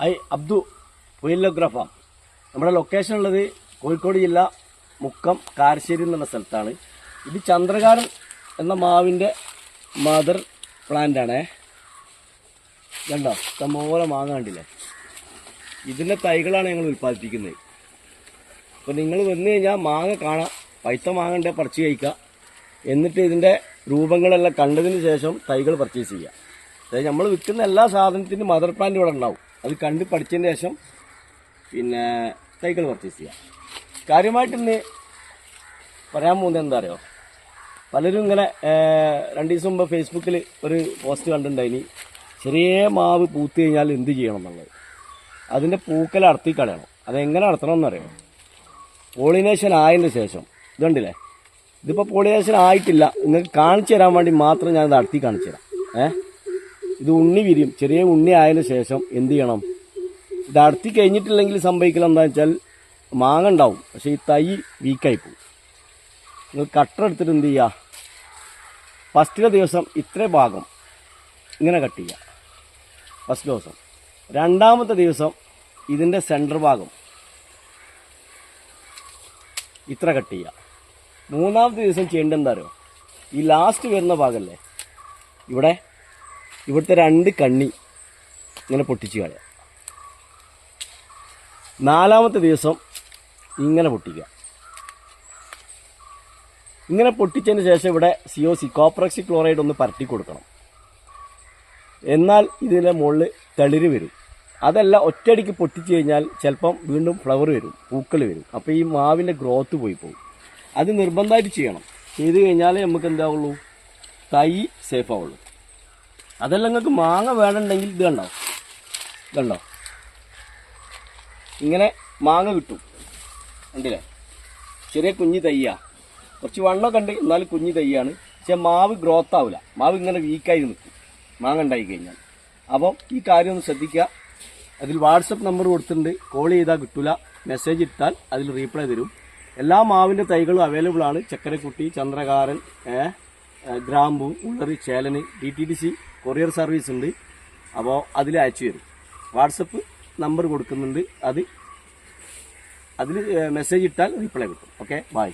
I Abdu വൈലോഗ്രാഫാം നമ്മുടെ location ഉള്ളത് കോഴിക്കോട് ജില്ല മുക്കം കാരശ്ശേരി എന്നുള്ള സ്ഥലത്താണ്. ഇത് ചന്ദ്രകാരൻ എന്ന മാവിന്റെ മദർ പ്ലാന്റ് ആണ്. കണ്ടോ? ഇഷ്ടംപോലെ മാങ്ങ കണ്ടില്ലേ? ഇതിന്റെ തൈകളാണ് ഞങ്ങൾ ഉൽപ്പാദിപ്പിക്കുന്നത്. അപ്പോൾ നിങ്ങൾ വന്നു കഴിഞ്ഞാൽ മാങ്ങ കാണാം. പൈത്ത മാങ്ങ ഉണ്ടെങ്കിൽ പറിച്ച് കഴിക്കുക എന്നിട്ട് ഇതിന്റെ രൂപങ്ങളെല്ലാം കണ്ടതിന് ശേഷം തൈകൾ പർച്ചേസ് ചെയ്യുക അതായത് നമ്മൾ വിൽക്കുന്ന എല്ലാ സാധനത്തിനും മദർ പ്ലാന്റ് ഇവിടെ ഉണ്ടാവും. അത് കണ്ട് പഠിച്ചതിന് ശേഷം പിന്നെ സൈക്കിൾ പർച്ചേസ് ചെയ്യാം. കാര്യമായിട്ട് ഇന്ന് പറയാൻ പോകുന്നത് എന്താ അറിയോ പലരും ഇങ്ങനെ ഏഹ്, രണ്ട് ദിവസം മുമ്പ് ഫേസ്ബുക്കിൽ ഒരു പോസ്റ്റ് കണ്ടിട്ടുണ്ടായിനി. ചെറിയ മാവ് പൂത്ത് കഴിഞ്ഞാൽ എന്ത് ചെയ്യണം എന്നുള്ളത്. അതിന്റെ പൂക്കൽ അടത്തി കളയണം. അതെങ്ങനെ നടത്തണം എന്നറിയോ? പോളിനേഷൻ ആയതിന് ശേഷം. ഇതുണ്ടല്ലേ? ഇതിപ്പോൾ പോളിനേഷൻ ആയിട്ടില്ല. നിങ്ങൾക്ക് കാണിച്ചു തരാൻ വേണ്ടി മാത്രം ഞാൻ അടത്തി കാണിച്ചു തരാം. ഏ? ഇത് ഉണ്ണി വിരിയും. ചെറിയ ഉണ്ണി ആയതിന് ശേഷം എന്ത് ചെയ്യണം? ഇത് അടുത്തി കഴിഞ്ഞിട്ടില്ലെങ്കിൽ സംഭവിക്കില്ല എന്താ വെച്ചാൽ മാങ്ങ ഉണ്ടാവും. പക്ഷേ ഈ തൈ വീക്കായി പോകും. നിങ്ങൾ കട്ടർ എടുത്തിട്ട് എന്ത് ചെയ്യുക? ഫസ്റ്റിലെ ദിവസം ഇത്ര ഭാഗം ഇങ്ങനെ കട്ട് ചെയ്യുക. ഫസ്റ്റ് ദിവസം. രണ്ടാമത്തെ ദിവസം ഇതിന്റെ സെന്റർ ഭാഗം ഇത്ര കട്ട് ചെയ്യുക. മൂന്നാമത്തെ ദിവസം ചെയ്യേണ്ടത് എന്താ അറിയോ? ഈ ലാസ്റ്റ് വരുന്ന ഭാഗമല്ലേ ഇവിടെ ഇവിടുത്തെ രണ്ട് കണ്ണി ഇങ്ങനെ പൊട്ടിച്ച് കളയാം. നാലാമത്തെ ദിവസം ഇങ്ങനെ പൊട്ടിക്കുക. ഇങ്ങനെ പൊട്ടിച്ചതിന് ശേഷം ഇവിടെ C O C copper oxy chloride ഒന്ന് പരട്ടി കൊടുക്കണം. എന്നാൽ ഇതിന്റെ മുകളിൽ തളിര് വരും. അതല്ല ഒറ്റയടിക്ക് പൊട്ടിച്ച് കഴിഞ്ഞാൽ ചിലപ്പം വീണ്ടും ഫ്ലവർ വരും പൂക്കൾ വരും. അപ്പോൾ ഈ മാവിന്റെ ഗ്രോത്ത് പോയി പോകും. അത് നിർബന്ധമായിട്ട് ചെയ്യണം. ചെയ്ത് കഴിഞ്ഞാലേ നമുക്ക് എന്താവുള്ളൂ? തൈ സേഫ് ആവുള്ളൂ. അതല്ല നിങ്ങൾക്ക് മാങ്ങ വേണമെന്നുണ്ടെങ്കിൽ ഇത് കണ്ടോ? ഇതുണ്ടോ ഇങ്ങനെ മാങ്ങ കിട്ടും. ഉണ്ടല്ലേ ചെറിയ കുഞ്ഞി തയ്യാ കുറച്ച് വണ്ണമൊക്കെ ഉണ്ട് എന്നാലും കുഞ്ഞി തയ്യാണ് പക്ഷെ മാവ് ഗ്രോത്ത് ആവില്ല മാവ് ഇങ്ങനെ വീക്കായി നിൽക്കും. മാങ്ങ ഉണ്ടായി കഴിഞ്ഞാൽ. അപ്പം ഈ കാര്യം ഒന്ന് ശ്രദ്ധിക്കുക. അതിൽ വാട്സപ്പ് നമ്പർ കൊടുത്തിട്ടുണ്ട്. കോൾ ചെയ്താൽ കിട്ടില്ല മെസ്സേജ് ഇട്ടാൽ അതിൽ റീപ്ലൈ തരും. എല്ലാ മാവിന്റെ തൈകളും അവൈലബിൾ ആണ്. ചക്കരക്കുട്ടി ചന്ദ്രകാരൻ ഗ്രാമ്പു ഉള്ളറി ചേലന് D T D C courier service ഉണ്ട്. അപ്പോൾ അതിൽ അയച്ചു തരും. വാട്സപ്പ് നമ്പർ കൊടുക്കുന്നുണ്ട്. അത് അതിൽ മെസ്സേജ് ഇട്ടാൽ റിപ്ലൈ കിട്ടും. Okay bye